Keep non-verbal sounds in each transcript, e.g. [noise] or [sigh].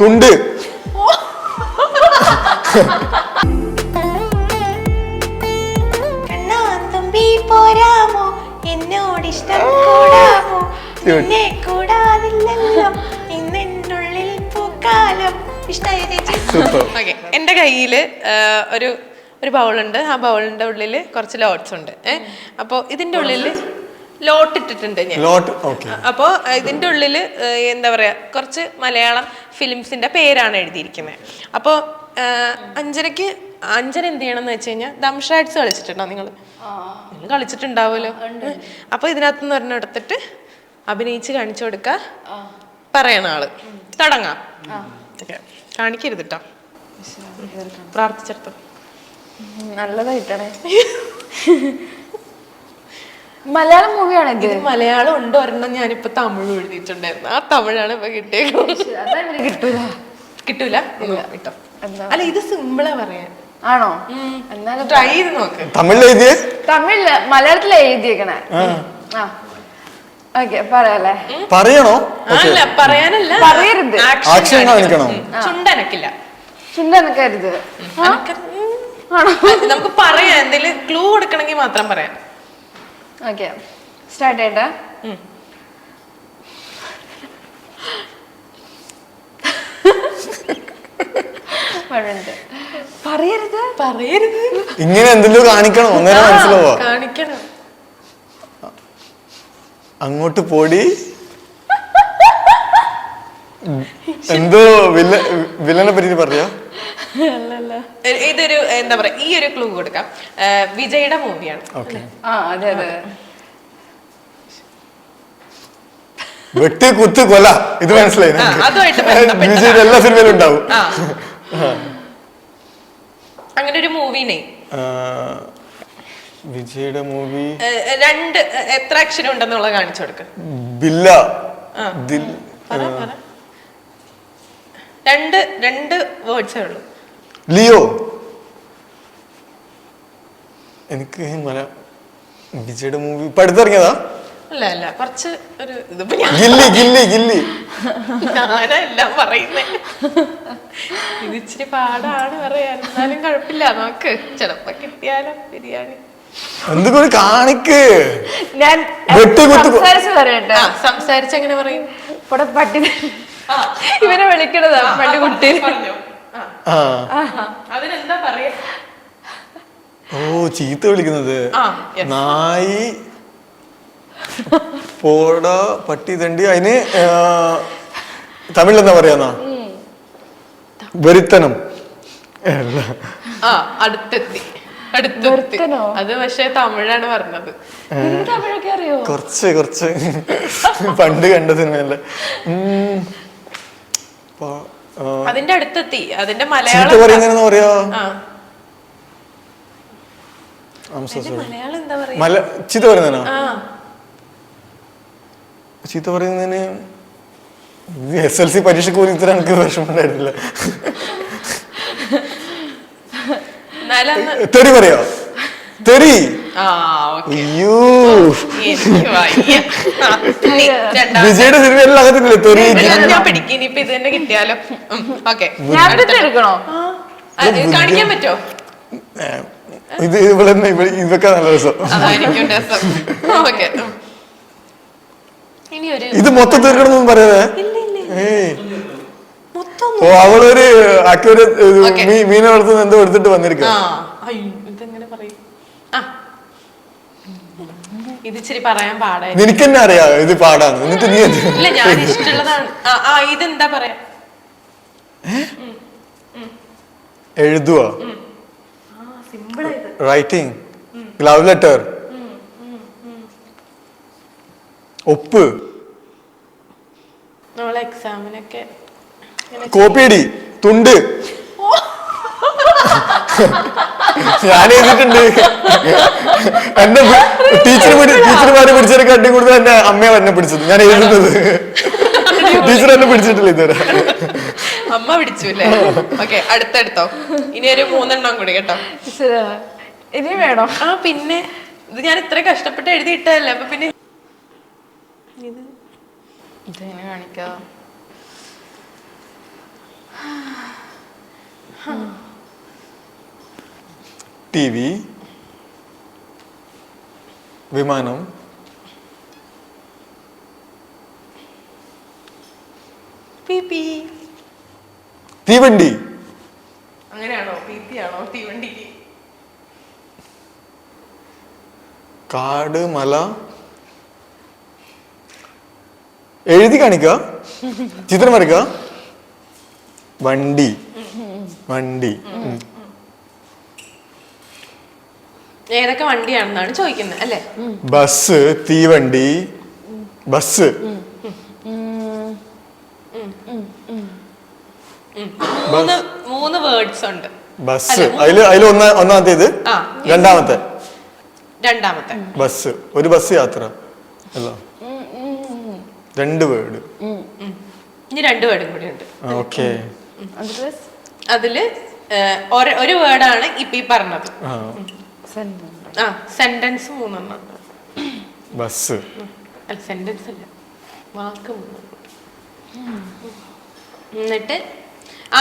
തുണ്ട്. എന്റെ പോരാമോ? കൂടാമോ? നിന്നെ കൂടാതില്ലല്ലോ. ഇന്നെന്നുള്ളിൽ പൂക്കാലം. ഇഷ്ടായോ ചേച്ചി? സൂപ്പർ. ഓക്കെ എന്റെ കയ്യിൽ ഒരു ഒരു ബൗളുണ്ട്. ആ ബൗളിന്റെ ഉള്ളിൽ കുറച്ച് ലോട്ട്സ് ഉണ്ട്. ഏഹ് അപ്പോൾ ഇതിന്റെ ഉള്ളിൽ ലോട്ട് ഇട്ടിട്ടുണ്ട് ഞാൻ. Lot okay. അപ്പോ ഇതിന്റെ ഉള്ളിൽ എന്താ പറയാ കുറച്ച് മലയാളം ഫിലിംസിന്റെ പേരാണ് എഴുതിയിരിക്കുന്നത് അപ്പോ അഞ്ചരക്ക് അഞ്ചൻ എന്ത് ചെയ്യണം എന്ന് വെച്ച് കഴിഞ്ഞാൽ ദംഷാറ്റ്സ് കളിച്ചിട്ടുണ്ടോ നിങ്ങൾ നിങ്ങൾ കളിച്ചിട്ടുണ്ടാവുമല്ലോ. അപ്പൊ ഇതിനകത്ത് നിന്ന് ഒരെണ്ണം എടുത്തിട്ട് അഭിനയിച്ച് കാണിച്ചു കൊടുക്ക. പറയണ ആൾ. തുടങ്ങാം. ഓക്കെ. കാണിക്കരുത് കേട്ടോ പ്രാർത്ഥിച്ചെടുത്തു. നല്ലതായിട്ടാണ്. [laughs] മലയാളം മൂവിയാണ് ഇത് ഇത് മലയാളം ഉണ്ട് ഒരെണ്ണം ഞാനിപ്പോ തമിഴ് എഴുതിയിട്ടുണ്ടായിരുന്നു. ആ തമിഴാണ് ഇപ്പൊ കിട്ടിയത് കിട്ടൂല. കിട്ടൂല? കിട്ടോ? അല്ല ഇത് സിമ്പിളാ പറയാൻ. ആണോ? എന്നാലും ട്രൈ ചെയ്ത് നോക്ക്. തമിഴിൽ എഴുതിയേ? തമിഴിൽ മലയാളത്തിൽ എഴുതിയേക്കണേ. ആ. ഓക്കെ പറയാലേ പറയണോ? അല്ല പറയാനല്ല. പറയരുത്. ആക്ഷൻ കാണിക്കണം. ചുണ്ടനക്കില്ല. ചുണ്ടനക്കരുത് നമുക്ക് പറയാം. എന്തെങ്കിലും ക്ലൂ കൊടുക്കണമെങ്കിൽ മാത്രം പറയാം. ഓക്കെ സ്റ്റാർട്ട് ചെയ്യട്ടെ. പറയരുത്. പറയരുത്. ഇങ്ങനെ എന്തെല്ലോ കാണിക്കണം. ഒന്നേരം മനസ്സിലാവോ? കാണിക്കണം. അങ്ങോട്ട് പോടി. എന്തോ വില്ല വില്ലനെ പറ്റി പറയാ ഇതൊരു എന്താ പറയാ ഈ ഒരു ക്ലൂ കൊടുക്കാം. വിജയുടെ മൂവിയാണ്. ആ അതെ അതെ. വെട്ട് കുത്ത് കൊല ഇത് മനസ്സിലായി. വിജയുടെ എല്ലാ സിനിമയിലും ഉണ്ടാവും. അങ്ങനെ ഒരു മൂവിനെ. വിജയുടെ മൂവി. രണ്ട് എത്ര അക്ഷരം ഉണ്ടെന്നുള്ളത് കാണിച്ചു കൊടുക്ക. ബില്ല. രണ്ട് രണ്ട് വേർഡ്സേ ഉള്ളൂ. ലിയോ. എനിക്ക് മല വിജയുടെ മൂവി ഇപ്പൊ അടുത്തിറങ്ങിയതാ? അല്ല അല്ല കുറച്ച് ഒരു ഇതിപ്പോ ഞാൻ ഗില്ലി ഗില്ലി ഗില്ലി. ഞാനെല്ലാം പറയുന്നേ? ഇത് ഇച്ചിരി പാടാണ് പറയാൻ. എന്നാലും കുഴപ്പമില്ല നോക്ക് ചിലപ്പോ കിട്ടിയാലോ ബിരിയാണി. എന്തുകൊണ്ട് കാണിക്ക്? ഞാൻ വെട്ടി കുത്ത് കൊ- സംസാരിച്ച് പറയട്ടെ സംസാരിച്ച് എങ്ങനെ പറയും? ഇവിടെ പട്ടി ഇവനെ വിളിക്കണതാ പട്ടി കുട്ടി പറഞ്ഞോ. ആ, അതിനെന്താ പറയാ? ഓ ചീത്ത വിളിക്കുന്നത്. നായി പോട പട്ടി തണ്ടി അതിന് തമിഴ് തമിഴിൽ എന്താ പറയാന്നാ? വെറിത്തനം ആ അടുത്തെത്തി. അത് പക്ഷെ തമിഴാണ് പറഞ്ഞത്. തമിഴൊക്കെ അറിയോ? കുറച്ച് കുറച്ച്. പണ്ട് കണ്ട സിനിമയല്ലേ. അതിന്റെ അടുത്തെത്തി. അതിന്റെ മലയാളം പറയുന്നതെന്ന് പറയാ. മലയാളം എന്താ പറയാ? ചീത്ത പറയുന്നതിനോ? ചീത്ത പറയുന്നതിന് എസ് എൽ സി പരീക്ഷ പോലും ഇത്ര എനിക്ക് വിഷമം ഉണ്ടായിരുന്നില്ല. എന്നാലും അന്ന് തെറി പറയോ. തെറി. അയ്യോ. വിജയുടെ സിനിമയെല്ലാം അകത്തില്ലേ തെറി ഞാൻ- പിടിക്കും ഇനിയിപ്പൊ ഇത് തന്നെ കിട്ടിയാലോ? ഓക്കെ. എടുക്കണോ? കാണിക്കാൻ പറ്റോ ഇത് ഇവിടെ ഇതൊക്കെ നല്ല രസം. അതായിരിക്കും രസം. ഓക്കെ. ഇനി ഒരു ഇത് മൊത്തം തീർക്കണമെന്നൊന്നും പറയാതെ? ഇല്ല ഇല്ല മൊത്തം ഓ അവളൊരു അക്യൂര Okay. മീനെ വളർത്തുന്ന എന്തോ എടുത്തിട്ട് വന്നിരിക്കുക ആ അയ്യോ ഇതെങ്ങനെ പറയും ആ ഇത് ഇച്ചിരി പറയാൻ പാടായി നിനക്ക് തന്നെ അറിയാം ഇത് പാടാണ് എന്നിട്ട് നീ എന്ത്? ഇല്ല ഞാൻ ഇഷ്ടമുള്ളതാണ്. ആ ആ ഇതെന്താ പറയാ? എഴുതുക സിമ്പിൾ ഇത് റൈറ്റിംഗ് ലവ് ലെറ്റർ ഒപ്പ്. നമ്മളെ എക്സാമിനൊക്കെ കോപ്പിയടി. തുണ്ട്. [laughs] ഞാൻ എഴുതിട്ടുണ്ട് എന്നെ ടീച്ചർ ടീച്ചർമാരെ പിടിച്ചതിനൊക്കെ അടി കൂടുതൽ എന്റെ അമ്മയാണ് എന്നെ പിടിച്ചത്. ഞാൻ എഴുതുന്നത്. ടീച്ചർ എന്നെ പിടിച്ചിട്ടില്ല ഇതുവരെ. അമ്മ പിടിച്ചു അല്ലേ? ഓക്കെ അടുത്തടുത്തോ. ഇനി ഒരു മൂന്നെണ്ണം കൂടി കേട്ടോ. ഇനി വേണോ? ആ പിന്നെ. ഇത് ഞാൻ ഇത്ര കഷ്ടപ്പെട്ട് എഴുതിയിട്ടല്ലേ അപ്പൊ പിന്നെ ഇത് ഇതെങ്ങനെ കാണിക്കാം ടി വി വിമാനം തീവണ്ടി. അങ്ങനെയാണോ? പി പി ആണോ? കാട് മല. എഴുതി കാണിക്കുക ചിത്രം വരയ്ക്കുക വണ്ടി. വണ്ടി. ഏതൊക്കെ വണ്ടിയാണെന്നാണ് ചോദിക്കുന്നത് അല്ലേ? ബസ് തീവണ്ടി ബസ്. മൂന്ന് മൂന്ന് വേർഡ്സ് ഉണ്ട്. ബസ്. അതിൽ അതിൽ ഒന്ന ഒന്നാമത്തേത് ആ. രണ്ടാമത്തെ? രണ്ടാമത്തെ. ബസ്. ഒരു ബസ് യാത്ര. അല്ലോ. രണ്ട് വേർഡ്. ഇനി രണ്ട് വേർഡും കൂടി ഉണ്ട്. ഓക്കെ. അതിൽ? അതിൽ ഒരു- വേർഡാണ് ഇപ്പൊ ഈ പറഞ്ഞത്. ആ സെന്റൻസ് മൂന്നെണ്ണം. ബസ്. അല്ല സെന്റൻസ് അല്ല. വാക്ക് മൂന്നെണ്ണം. എന്നിട്ട്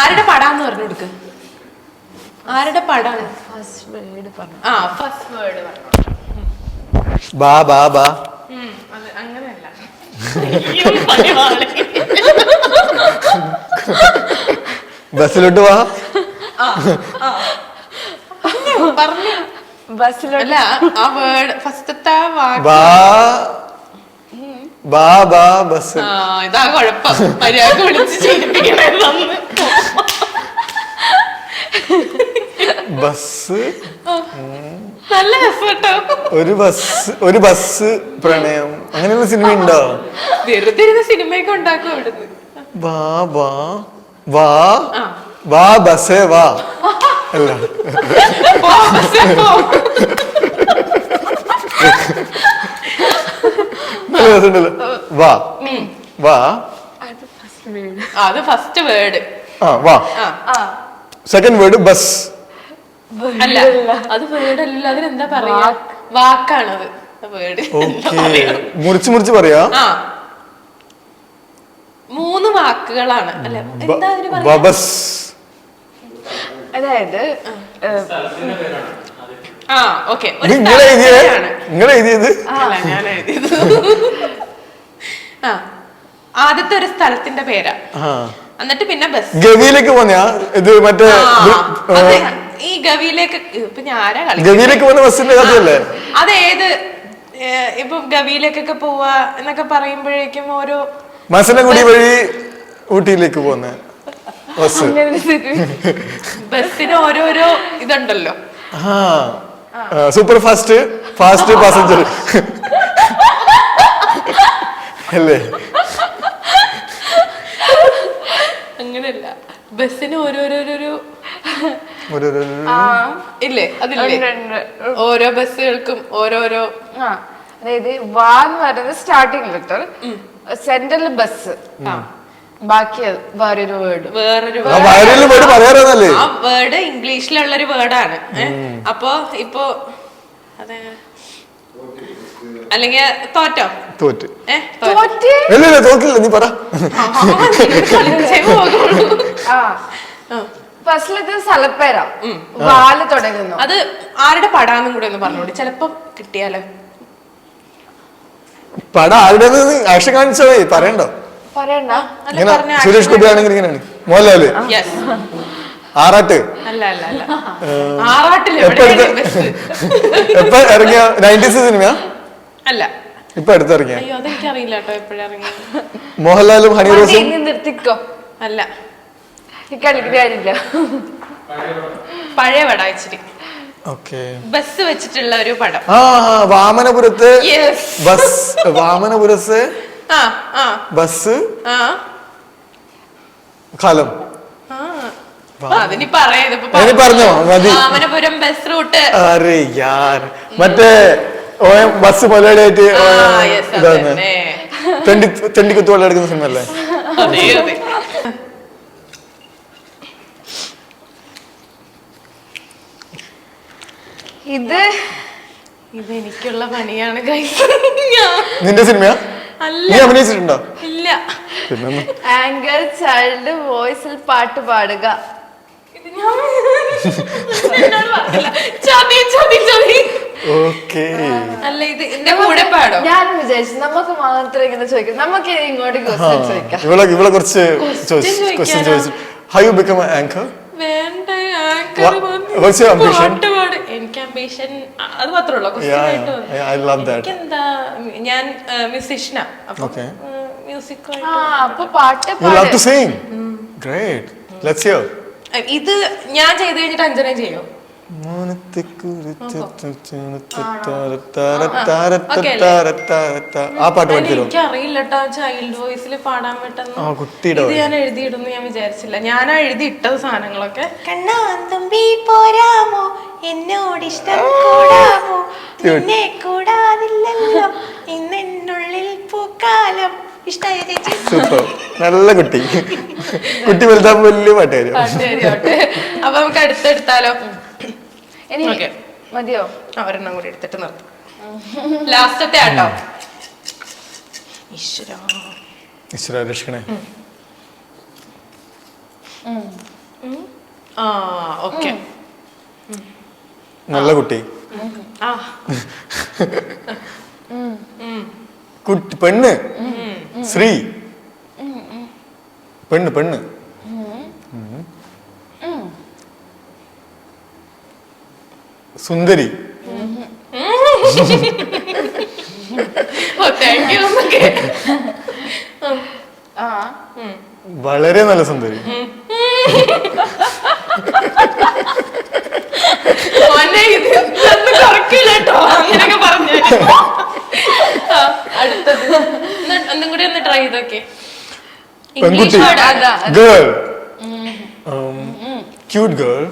ആരുടെ പടാന്ന് പറഞ്ഞു കൊടുക്ക? ആരുടെ പടാണ്? First word പറഞ്ഞു. ആ ഫസ്റ്റ് വേർഡ് പറഞ്ഞു ബാ ബാ ബാ. അങ്ങനെയല്ല. ബസ്സിലോട്ട് വാ. പറഞ്ഞു അല്ല ആ വേർഡ് ഫസ്റ്റത്തെ വാക്ക്. ബാ ബാ ബാ ബസ്. ആ ഇതാ കുഴപ്പം. മര്യാദ വിളിച്ച് ചെയ്യിപ്പിക്കണേ നന്ന്. ബസ്. നല്ല ഒരു ബസ് ഒരു ബസ് പ്രണയം. അങ്ങനെയുള്ള സിനിമ ഉണ്ടോ? വെറുതെ ഇരുന്ന് സിനിമയൊക്കെ ഉണ്ടാക്കും അവിടുന്ന്? വാ വാ. വാ വാ ബസ് വാ. പോ. നല്ല രസമുണ്ടല്ലോ വാ. വാ. അത് ഫസ്റ്റ് വേർഡ് ആ, അത് ഫസ്റ്റ് വേർഡ് ആ വാ. സെക്കൻഡ് വേർഡ് ബസ് അല്ല അത് വേർഡ് അല്ല അതിനെന്താ പറയാ? വാക്കാണത് വേർഡ് ഓക്കെ. മുറിച്ച് മുറിച്ച് പറയാ? ആ. മൂന്ന് വാക്കുകളാണ്. അല്ല എന്താ അതിന് പറയാ അതായത് ആ. ഓക്കെ. നിങ്ങൾ എഴുതിയത് നിങ്ങൾ എഴുതിയത്? അല്ല ഞാൻ എഴുതിയത്. ആ. ആദ്യത്തെ ഒരു സ്ഥലത്തിന്റെ പേരാ. എന്നിട്ട് പിന്നെ ബസ്. ഗവിയിലേക്ക് പോന്നെയാ? ഇത് മറ്റേ ഈ ഗവിയിലേക്ക് ഇപ്പൊ ഞാനാ കളി ഗവിയിലേക്ക് പോകുന്ന ബസ്സിന്റെ കഥയല്ലേ? അത് ഏത് ഇപ്പൊ ഗവിയിലേക്കൊക്കെ പോവാ എന്നൊക്കെ പറയുമ്പോഴേക്കും ഓരോ മനസ്സിനെ കൂടി വഴി ഊട്ടിയിലേക്ക് പോകുന്ന ബസ് അങ്ങനെ ഒരു സിനിമ. [laughs] ബസ്സിന് ഓരോരോ ഇതുണ്ടല്ലോ. ആ സൂപ്പർ ഫാസ്റ്റ് ഫാസ്റ്റ് പാസഞ്ചർ അല്ലേ? അങ്ങനെയല്ല. ബസ്സിന് ഓരോരോരോ ഒരു ഒരു- ആ, ഇല്ലേ? അതില്ലേ. ഓരോ ബസ്സുകൾക്കും ഓരോരോ ആ അതായത് വാ എന്ന് പറയുന്നത് സ്റ്റാർട്ടിംഗ് ലെറ്റർ സെൻട്രൽ ബസ് ബാക്കി വേറൊരു വേർഡ് വേറൊരു ആ വേർഡ് ഇംഗ്ലീഷിലുള്ള ഒരു വേർഡാണ് അപ്പോ ഇപ്പൊ അതെ. അല്ലെങ്കിൽ തോറ്റോ? തോറ്റ്. തോറ്റില്ല. നീ പറ. ഫസ്റ്റിലത്തെ സ്ഥലപ്പേരാ വാൽ തുടങ്ങുന്നു അത് ആരുടെ പടാന്നും കൂടെ ഒന്ന് പറഞ്ഞോളൂ ചിലപ്പോ കിട്ടിയാലോ? പട ആരുടെ ആക്ഷൻ കാണിച്ചാ പറയണ്ടോ? ഇങ്ങനെ പറഞ്ഞ സുരേഷ് ഗോപി ആണെങ്കിൽ ഇങ്ങനെയാണ്. മോഹൻലാൽ. ആറാട്ട്. അല്ല അല്ല അല്ല. ആറാട്ടിൽ എപ്പോ ഇറങ്ങിയ നയന്റീസ് സിനിമയാ? അല്ല. ഇപ്പൊ അടുത്തിറങ്ങിയ അയ്യോ അതെനിക്കറിയില്ല കേട്ടോ എപ്പോഴിറങ്ങി മോഹൻലാലും ഹണി റോസും നിർത്തിക്കോ. അല്ല. കളിക്കാനില്ല പഴയ പടം ഇച്ചിരി. ബസ് വെച്ചിട്ടുള്ള ഒരു പടം. വാമനപുരത്ത് യെസ് ബസ് വാമനപുരത്ത് ബസ്? ആ. കാലം. പറഞ്ഞോ? മതി. Vamanapuram bus route. അരെ യാർ. മറ്റേ ഓ ബസ് ഇതാണ്. അതന്നെ തെണ്ടി തെണ്ടിക്കുത്ത് വെള്ളം എടുക്കുന്ന സിനിമ അല്ലേ അതെ അതെ. ഇത് ഇത് എനിക്കുള്ള പണിയാണ് [laughs] നിന്റെ സിനിമയാ? നീ അഭിനയിച്ചിട്ടുണ്ടോ? ഇല്ല. ആങ്കർ ചൈൽഡ് വോയിസിൽ പാട്ട് പാടുക. അല്ല ഇത് എന്റെ കൂടെ പാടോ. ഞാൻ വിചാരിച്ചു നമുക്ക് മാത്രം ഇങ്ങനെ ചോദിക്കാം. നമുക്ക് ഇങ്ങോട്ട് ക്വസ്റ്റ്യൻ ചോദിക്കാം. ഇവിടെ ഇവിടെ കുറച്ച് ക്വസ്റ്റ്യൻ ചോദിക്കാനാ? ചോദിച്ചു ഹൗ യു ബിക്കം ആങ്കർ വേണ്ട ആങ്കർ വന്നു. അംബിഷൻ അത് മാത്രമേ ഉള്ളൂ. എനിക്കെന്താ ഞാൻ മ്യൂസിഷ്യനാ അപ്പൊ Okay. മ്യൂസിക് അപ്പൊ പാട്ട് ഇത് ഞാൻ ചെയ്ത് കഴിഞ്ഞിട്ട് അഞ്ജന ചെയ്യോ ആ പാട്ട് എനിക്ക് ചൈൽഡ് വോയിസിൽ പാടാൻ പറ്റുന്ന ഇത് ഞാൻ എഴുതിയിടുന്നു ഞാൻ വിചാരിച്ചില്ല ഞാനാ എഴുതി ഇട്ടത് സാധനങ്ങളൊക്കെ കണ്ണാന്തുമ്പി പോരാമോ എന്നോടിഷ്ടം കൂടാമോ നിന്നെ കൂടാതില്ലല്ലോ. ഇന്നെന്നുള്ളിൽ പൂക്കാലം. ഇഷ്ടായ ചേച്ചി? സൂപ്പർ. നല്ല കുട്ടി. കുട്ടി വലുതാകുമ്പോ വലിയ പാട്ടുകാരി അപ്പൊ നമുക്ക് അടുത്തെടുത്താലോ? ഇനി Okay. മതിയോ? ഒരെണ്ണം കൂടി എടുത്തിട്ട് നിർത്തും. ലാസ്റ്റത്തെ ആട്ടോ. ഈശ്വര. ഈശ്വര രക്ഷിക്കണേ. ആ ഓക്കെ. നല്ല കുട്ടി. കുട്ടി പെണ്ണ്. ശ്രീ പെണ്ണ് പെണ്ണ്. സുന്ദരി. വളരെ നല്ല സുന്ദരി മോനെ ഇത് ഇതൊന്നും കുറയ്ക്കില്ല കേട്ടോ അങ്ങനെയൊക്കെ പറഞ്ഞു അടുത്തത് ഒന്ന് ഒന്നും കൂടി ഒന്ന് ട്രൈ ചെയ്തോക്കെ. പെൺകുട്ടി. ഇംഗ്ലീഷ് വേർഡ് അതാ girl cute girl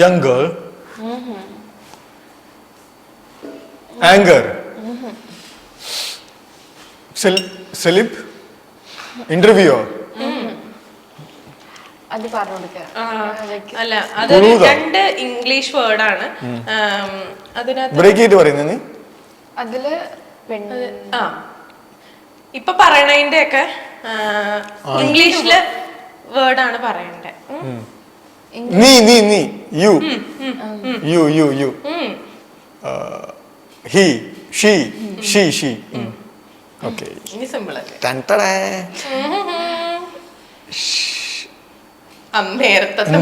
young girl anchor celeb interview അത് പറഞ്ഞു അല്ല അതൊരു രണ്ട് ഇംഗ്ലീഷ് വേർഡാണ്. അതിനകത്ത് ബ്രേക്ക് ചെയ്തിട്ട് പറയുന്നത് നീ? അതിൽ ആ. ഇപ്പൊ പറയണതിന്റെ ഒക്കെ ഇംഗ്ലീഷിൽ വേർഡാണ് പറയണ്ടേ. നീ നീ നീ. You. You you you. He she she she. Okay. ഇനി സിമ്പിൾ അല്ലേ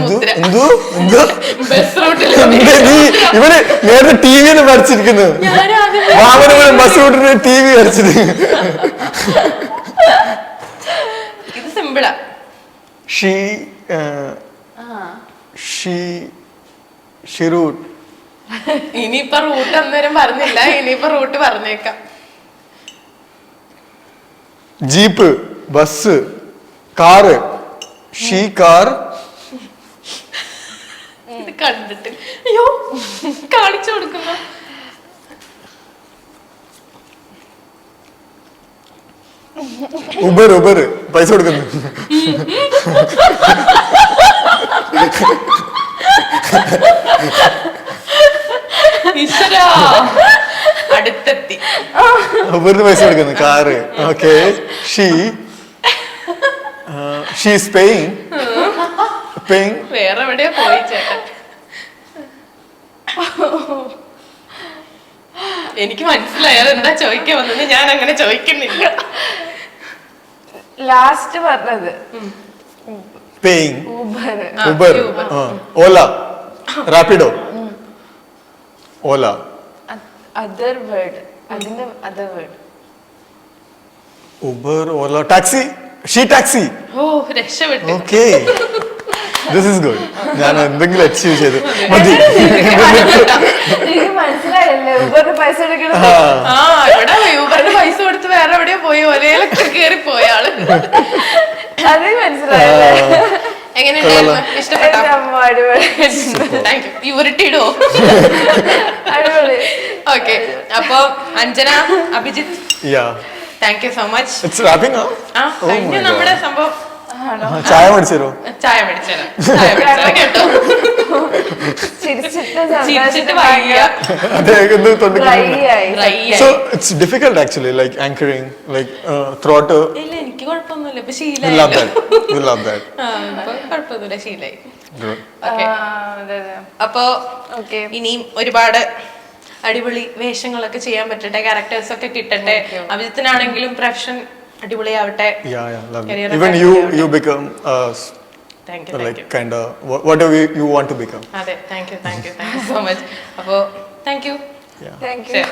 മുദ്ര. ബസ് റൂട്ടിൽ ഇവർ നേരത്തെ ടി വി വരച്ചിരിക്കുന്നത്? ബസ് റൂട്ടിന് ടി വി വരച്ചത് ഇത് സിമ്പിളാ. ഷീ ഷീ ഷിറൂട്ട് ഇനിയിപ്പൊ റൂട്ട് അന്നേരം പറഞ്ഞില്ല. ഇനിയിപ്പൊ റൂട്ട് പറഞ്ഞേക്കാം. Jeep bus car. She car കണ്ടിട്ട്. അയ്യോ കാണിച്ചു കൊടുക്കുന്നു. Uber Uber. പൈസ കൊടുക്കുന്നു. അടുത്തെത്തി. ഉബറിന് പൈസ കൊടുക്കുന്നു. Car. Okay. She. She's paying. Paying. വേറെ എവിടെയാ പോയി ചേട്ടൻ? എനിക്ക് മനസ്സിലായി. അതെന്താ ചോദിക്കാൻ വന്നത് ഞാൻ അങ്ങനെ ചോദിക്കുന്നില്ല. ലാസ്റ്റ് പറഞ്ഞത്. പേയിങ് ഊബർ ആ, Uber. Ola Rapido Ola other word അതിന്റെ other word Uber Ola taxi she taxi ഓ രക്ഷപ്പെട്ടു. ഓക്കെ [laughs] ദിസ് ഇസ് ഗുഡ് ഞാൻ എന്തെങ്കിലും അച്ചീവ് ചെയ്തു? [laughs] മതി. പൈസ എടുക്കണം ആ. ഇവിടെ യൂബറിന് പൈസ കൊടുത്ത് വേറെ എവിടെയോ പോയി. ഒലയിലൊക്കെ കേറി പോയ ആൾ. അത് മനസ്സിലായല്ലേ. എങ്ങനെയുണ്ടായിരുന്നു? ഇഷ്ടപ്പെട്ടോ? താങ്ക് യു അടിപൊളി. ഓക്കെ അപ്പൊ Anjana Abhijith yeah thank you so much it's wrapping ആ കഴിഞ്ഞു നമ്മുടെ സംഭവം. ചായ മേടിച്ചു ചായ മേടിച്ചേരാം ചായ മേടിച്ചേരാം കേട്ടോ. ചിരിച്ചിട്ട് ചിരിച്ചിട്ട് വയ്യ അതെ ഒന്ന് തൊണ്ടയ്ക്ക് ഡ്രൈ ആയി. Dry So it's difficult actually, like anchoring, like uh, throughout. A, ഇല്ല എനിക്ക് കുഴപ്പമൊന്നുമില്ല. ഇപ്പൊ you love ശീലമായി that. You love that. [laughs] ആ ഇപ്പൊ ശീലായി. അപ്പോ ഓക്കെ ഇനിയും ഒരുപാട് അടിപൊളി വേഷങ്ങളൊക്കെ ചെയ്യാൻ പറ്റട്ടെ ക്യാരക്ടേഴ്സ് ഒക്കെ കിട്ടട്ടെ. അഭിജിത്തിനാണെങ്കിലും profession അടിപൊളിയാവട്ടെ Yeah, yeah, love Career it. Even ഒക്കെ you, അടിപൊളിയാവട്ടെ. you become uh, s- thank you thank like you kind of whatever you, you want to become. അതെ thank you thank you thank you so much അപ്പോ thank you Yeah. Thank you ശരി